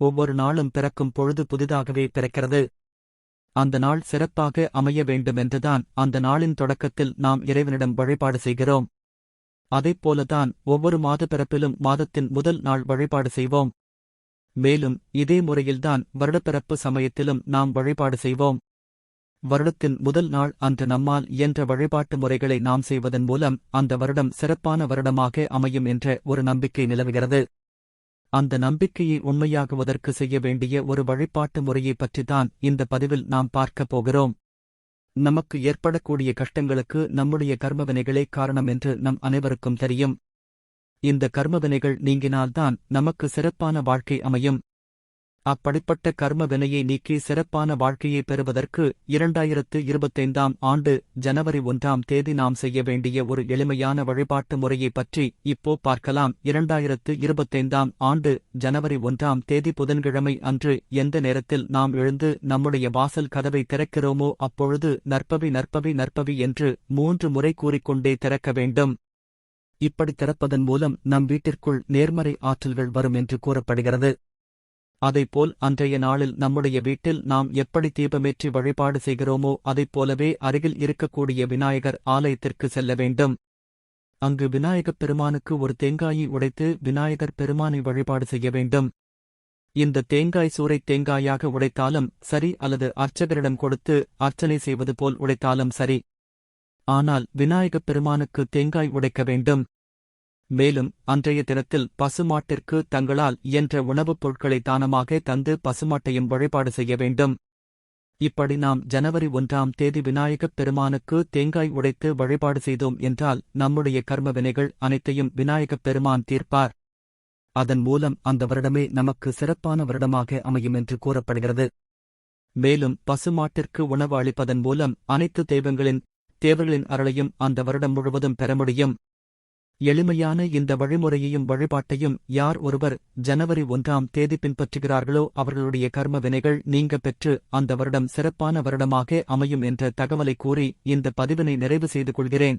ஒவ்வொரு நாளும் பிறக்கும் பொழுது புதிதாகவே பிறக்கிறது. அந்த நாள் சிறப்பாக அமைய வேண்டுமென்றுதான் அந்த நாளின் தொடக்கத்தில் நாம் இறைவனிடம் வழிபாடு செய்கிறோம். அதைப் போலதான் ஒவ்வொரு மாத பிறப்பிலும் மாதத்தின் முதல் நாள் வழிபாடு செய்வோம். மேலும் இதே முறையில்தான் வருடப்பிறப்பு சமயத்திலும் நாம் வழிபாடு செய்வோம். வருடத்தின் முதல் நாள் அன்று நம்மால் இயன்ற வழிபாட்டு முறைகளை நாம் செய்வதன் மூலம் அந்த வருடம் சிறப்பான வருடமாக அமையும் என்ற ஒரு நம்பிக்கை நிலவுகிறது. அந்த நம்பிக்கையை உண்மையாகுவதற்கு செய்ய வேண்டிய ஒரு வழிபாட்டு முறையைப் பற்றிதான் இந்த பதிவில் நாம் பார்க்கப் போகிறோம். நமக்கு ஏற்படக்கூடிய கஷ்டங்களுக்கு நம்முடைய கர்மவினைகளே காரணம் என்று நம் அனைவருக்கும் தெரியும். இந்த கர்மவினைகள் நீங்கினால்தான் நமக்கு சிறப்பான வாழ்க்கை அமையும். அப்படிப்பட்ட கர்ம வினையை நீக்கி சிறப்பான வாழ்க்கையை பெறுவதற்கு இரண்டாயிரத்து இருபத்தைந்தாம் ஆண்டு ஜனவரி ஒன்றாம் தேதி நாம் செய்ய வேண்டிய ஒரு எளிமையான வழிபாட்டு முறையை பற்றி இப்போ பார்க்கலாம். இரண்டாயிரத்து இருபத்தைந்தாம் ஆண்டு ஜனவரி ஒன்றாம் தேதி புதன்கிழமை அன்று எந்த நேரத்தில் நாம் எழுந்து நம்முடைய வாசல் கதவை திறக்கிறோமோ அப்பொழுது நற்பவி நற்பவி நற்பவி என்று மூன்று முறை கூறிக்கொண்டே திறக்க வேண்டும். இப்படி திறப்பதன் மூலம் நம் வீட்டிற்குள் நேர்மறை ஆற்றல்கள் வரும் என்று கூறப்படுகிறது. அதைப்போல் அன்றைய நாளில் நம்முடைய வீட்டில் நாம் எப்படி தீபமேற்றி வழிபாடு செய்கிறோமோ அதைப் போலவே அருகில் இருக்கக்கூடிய விநாயகர் ஆலயத்திற்கு செல்ல வேண்டும். அங்கு விநாயகப் பெருமானுக்கு ஒரு தேங்காயை உடைத்து விநாயகர் பெருமானை வழிபாடு செய்ய வேண்டும். இந்த தேங்காய் சூறை தேங்காயாக உடைத்தாலும் சரி அல்லது அர்ச்சகரிடம் கொடுத்து அர்ச்சனை செய்வது போல் உடைத்தாலும் சரி. ஆனால் விநாயகப் பெருமானுக்கு தேங்காய் உடைக்க வேண்டும். மேலும் அன்றைய தினத்தில் பசுமாட்டிற்கு தங்களால் இயன்ற உணவுப் பொருட்களை தானமாக தந்து பசுமாட்டையும் வழிபாடு செய்ய வேண்டும். இப்படி நாம் ஜனவரி ஒன்றாம் தேதி விநாயகப் பெருமானுக்கு தேங்காய் உடைத்து வழிபாடு செய்தோம் என்றால் நம்முடைய கர்ம வினைகள் அனைத்தையும் விநாயகப் பெருமான் தீர்ப்பார். அதன் மூலம் அந்த வருடமே நமக்கு சிறப்பான வருடமாக அமையும் என்று கூறப்படுகிறது. மேலும் பசுமாட்டிற்கு உணவு அளிப்பதன் மூலம் அனைத்து தெய்வங்களின் தேவர்களின் அருளையும் அந்த வருடம் முழுவதும் பெற முடியும். எளிமையான இந்த வழிமுறையையும் வழிபாட்டையும் யார் ஒருவர் ஜனவரி ஒன்றாம் தேதி பின்பற்றுகிறார்களோ அவர்களுடைய கர்ம வினைகள் நீங்க பெற்று அந்த வருடம் சிறப்பான வருடமாக அமையும் என்ற தகவலை கூறி இந்த பதிவினை நிறைவு செய்து கொள்கிறேன்.